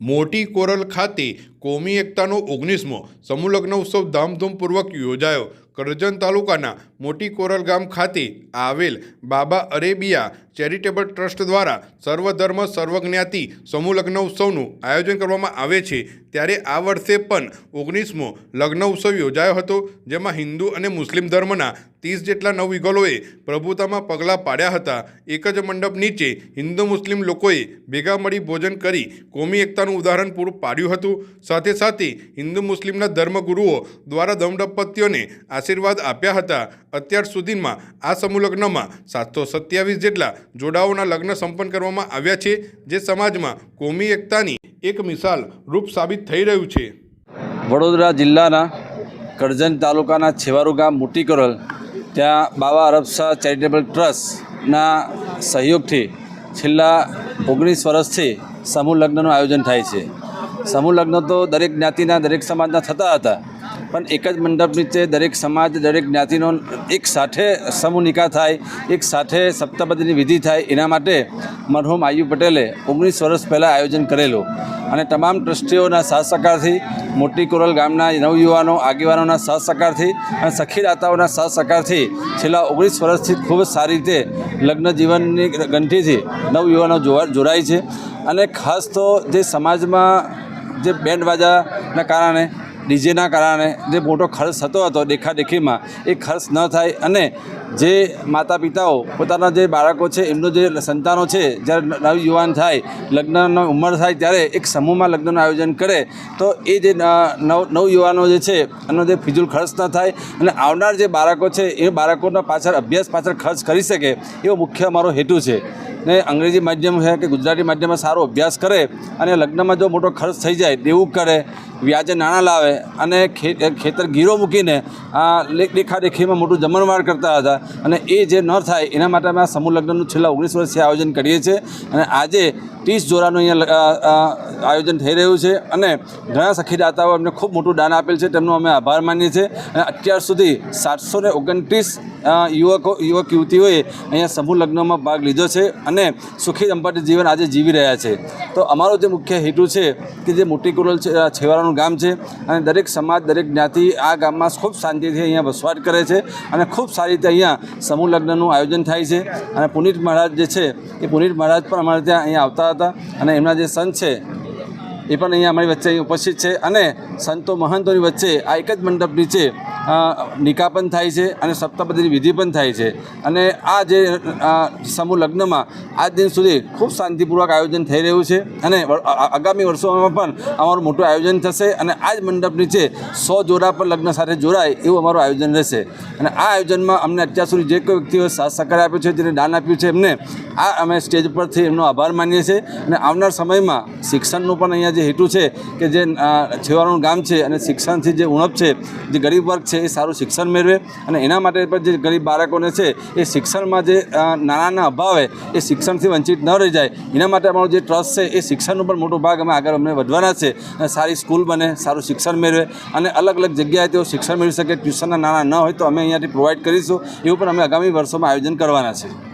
મોટી કોરલ ખાતે કોમી એકતાનો ઓગણીસમો સમૂહલગ્ન ઉત્સવ ધામધૂમપૂર્વક યોજાયો. કરજણ તાલુકાના મોટી કોરલ ગામ ખાતે આવેલ બાબા અરેબિયા ચેરિટેબલ ટ્રસ્ટ દ્વારા સર્વધર્મ સર્વજ્ઞાતિ સમૂહ લગ્ન ઉત્સવનું આયોજન કરવામાં આવે છે. ત્યારે આ વર્ષે પણ ઓગણીસમો લગ્ન ઉત્સવ યોજાયો હતો, જેમાં હિન્દુ અને મુસ્લિમ ધર્મના ત્રીસ જેટલા નવયુગલોએ પ્રભુતામાં પગલાં પાડ્યા હતા. એક જ મંડપ નીચે હિન્દુ મુસ્લિમ લોકોએ ભેગા મળી ભોજન કરી કોમી એકતાનું ઉદાહરણ પૂરું પાડ્યું હતું. સાથે સાથે હિન્દુ મુસ્લિમના ધર્મગુરુઓ દ્વારા દમદંપતીઓને આશીર્વાદ આપ્યા હતા. અત્યાર સુધીમાં આ સમૂહ લગ્નમાં સાતસો સત્યાવીસ જેટલા જોડાઓના લગ્ન સંપન્ન કરવામાં આવ્યા છે, જે સમાજમાં કોમી એકતાની એક મિસાલ રૂપ સાબિત થઈ રહ્યું છે. વડોદરા જિલ્લાના કરજણ તાલુકાના છેવારુ ગામ મોટી કરોલ ત્યાં બાવા અરબશાહ ચેરિટેબલ ટ્રસ્ટના સહયોગથી છેલ્લા ઓગણીસ વર્ષથી સમૂહ લગ્નનું આયોજન થાય છે. સમૂહ લગ્ન તો દરેક જ્ઞાતિના, દરેક સમાજના થતા હતા. પણ એક જ મંડપ નીચે દરેક સમાજ, દરેક જ્ઞાતિનો એક સાથે સમૂહ નિકાહ થાય, એક સાથે સપ્તાપદીની વિધિ થાય, એના માટે મરહુમ આયુ પટેલે ઓગણીસ વર્ષ પહેલાં આયોજન કરેલું. અને તમામ ટ્રસ્ટીઓના સાથ સહકારથી મોટી કોરલ ગામના નવયુવાનો, આગેવાનોના સાથ સહકારથી અને સખીદાતાઓના સાથ સહકારથી છેલ્લા ઓગણીસ વર્ષથી ખૂબ સારી રીતે લગ્ન જીવનની ગંઠીથી નવયુવાનો જોવા, જોડાય છે. અને ખાસ તો જે સમાજમાં જે બેન્ડ બાજાના કારણે ડીજેના કારણે જે મોટો ખર્ચ થતો હતો દેખાદેખીમાં, એ ખર્ચ ન થાય અને જે માતા પિતાઓ પોતાના જે બાળકો છે, એમનું જે સંતાનો છે, જ્યારે નવ યુવાન થાય, લગ્નનો ઉંમર થાય ત્યારે એક સમૂહમાં લગ્નનું આયોજન કરે, તો એ જે નવ નવ યુવાનો જે છે, એનો જે ફિજુલ ખર્ચ ન થાય અને આવનાર જે બાળકો છે, એ બાળકોના પાછળ અભ્યાસ પાછળ ખર્ચ કરી શકે, એવો મુખ્ય અમારો હેતુ છે. ને અંગ્રેજી માધ્યમ છે કે ગુજરાતી માધ્યમમાં સારો અભ્યાસ કરે અને લગ્નમાં જો મોટો ખર્ચ થઈ જાય તેવું કરે વ્યાજે નાણાં લાવે અને ખેતર ગીરો મૂકીને, આ દેખાદેખીમાં મોટું જમણવાર કરતા હતા. અને એ જે ન થાય, એના માટે અમે આ સમૂહ લગ્નનું છેલ્લા ઓગણીસ વર્ષથી આયોજન કરીએ છીએ. અને આજે ત્રીસ જોરાનું અહીંયા આયોજન થઈ રહ્યું છે. અને ઘણા સખીદાતાઓ અમને ખૂબ મોટું દાન આપેલ છે. તેમનો અમે આભાર માનીએ છીએ. અને અત્યાર સુધી સાતસો ને ઓગણત્રીસ યુવકો, યુવક, યુવતીઓએ અહીંયા સમૂહ લગ્નમાં ભાગ લીધો છે અને સુખી દંપતી જીવન આજે જીવી રહ્યા છે. તો અમારો જે મુખ્ય હેતુ છે કે જે મોટી કુરલ છે અ, ગામ છે અને દરેક સમાજ દરેક જ્ઞાતિ આ ગામમાં ખૂબ શાંતિથી અહીંયા વસવાટ કરે છે અને ખૂબ સારી રીતે અહીંયા સમૂહ લગ્નનું આયોજન થાય છે. અને પુનિત મહારાજ જે છે એ પુનિત મહારાજ પણ અમારે ત્યાં અહીંયા આવતા હતા અને એમના જે સંત છે એ પણ અહીંયા અમારી વચ્ચે અહીં ઉપસ્થિત છે અને સંતો મહંતોની વચ્ચે આ એક જ મંડપ નીચે અ, નિકાહ પણ થાય છે અને સપ્તાપદીની વિધિ પણ થાય છે. અને આ જે સમૂહ લગ્નમાં આજ દિન સુધી ખૂબ શાંતિપૂર્વક આયોજન થઈ રહ્યું છે અને આગામી વર્ષોમાં પણ અમારું મોટું આયોજન થશે અને આ જ મંડપ નીચે સો જોડા પણ લગ્ન સાથે જોડાય એવું અમારું આયોજન રહેશે. અને આ આયોજનમાં અમને અત્યાર સુધી જે કોઈ વ્યક્તિઓએ સાથ સહકાર આપ્યો છે જેને દાન આપ્યું છે એમને આ અમે સ્ટેજ પરથી એમનો આભાર માનીએ છીએ. અને આવનાર સમયમાં શિક્ષણનું પણ અહીંયા જે હેતુ છે કે જે છેવાડાનું ગામ છે અને શિક્ષણથી જે ઉણપ છે જે ગરીબ વર્ગ છે એ સારું શિક્ષણ મેળવે અને એના માટે પણ જે ગરીબ બાળકોને છે, એ શિક્ષણમાં જે નાણાંના અભાવે એ શિક્ષણથી વંચિત ન રહી જાય. એના માટે અમારો જે ટ્રસ્ટ છે, એ શિક્ષણનો પણ મોટો ભાગ અમે આગળ અમને વધવાના છે સારી સ્કૂલ બને, સારું શિક્ષણ મેળવે અને અલગ અલગ જગ્યાએ તેઓ શિક્ષણ મેળવી શકે, ટ્યુશનના નાણાં ન હોય તો અમે અહીંયાથી પ્રોવાઈડ કરીશું. એવું પણ અમે આગામી વર્ષોમાં આયોજન કરવાના છે.